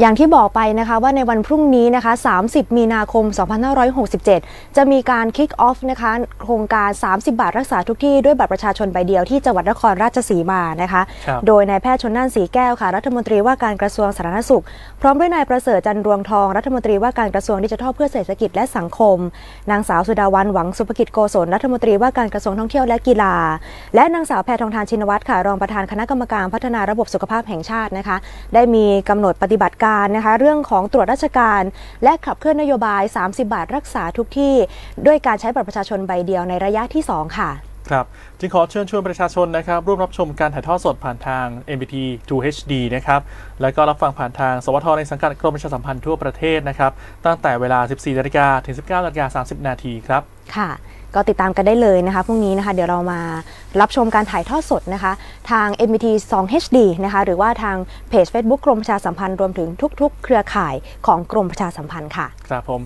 อย่างที่บอกไปนะคะว่าในวันพรุ่งนี้นะคะ 30 มีนาคม 2567 จะมีการคิกออฟนะคะ โครงการ 30 บาทรักษาทุกที่ด้วยบัตรประชาชนใบเดียวที่จังหวัดนครราชสีมานะคะครับโดยนายแพทย์ชนน่านสีแก้วค่ะ รัฐมนตรีว่าการกระทรวงสาธารณสุข พร้อมด้วยนายประเสริฐจันทร์รวงทอง รัฐมนตรีว่าการกระทรวงดิจิทัลเพื่อเศรษฐกิจและสังคม นางสาวสุดาวันหวังสุภกิจโกศลรัฐมนตรีว่าการกระทรวงท่องเที่ยวและกีฬา และนางสาวแพทองทานชินวัตรค่ะ รองประธานคณะกรรมการพัฒนาระบบสุขภาพแห่งชาตินะคะ ได้มีกำหนดปฏิบัติการนะคะ เรื่องของตรวจราชการ และขับเคลื่อนนโยบาย 30 บาทรักษาทุกที่ ด้วยการใช้บัตรประชาชนใบเดียวในระยะที่ 2 ค่ะครับจึงขอเชิญชวนประชาชนนะครับ ร่วมรับชมการถ่ายทอดสดผ่านทาง MBT 2 HD นะครับ แล้วก็รับฟังผ่านทาง สวทในสังกัดกรมประชาสัมพันธ์ทั่วประเทศนะครับ ตั้งแต่เวลา 14นาฬิกาถึง 19นาฬิกา30 นาทีครับ ค่ะ ก็ติดตามกันได้เลยนะคะพรุ่งนี้นะคะเดี๋ยวเรามารับชมการถ่ายทอดสดนะคะ ทาง MBT 2 HD นะคะหรือว่าทางเพจ Facebook กรมประชาสัมพันธ์รวมถึงทุก ๆ เครือข่ายของกรมประชาสัมพันธ์ค่ะ ครับผม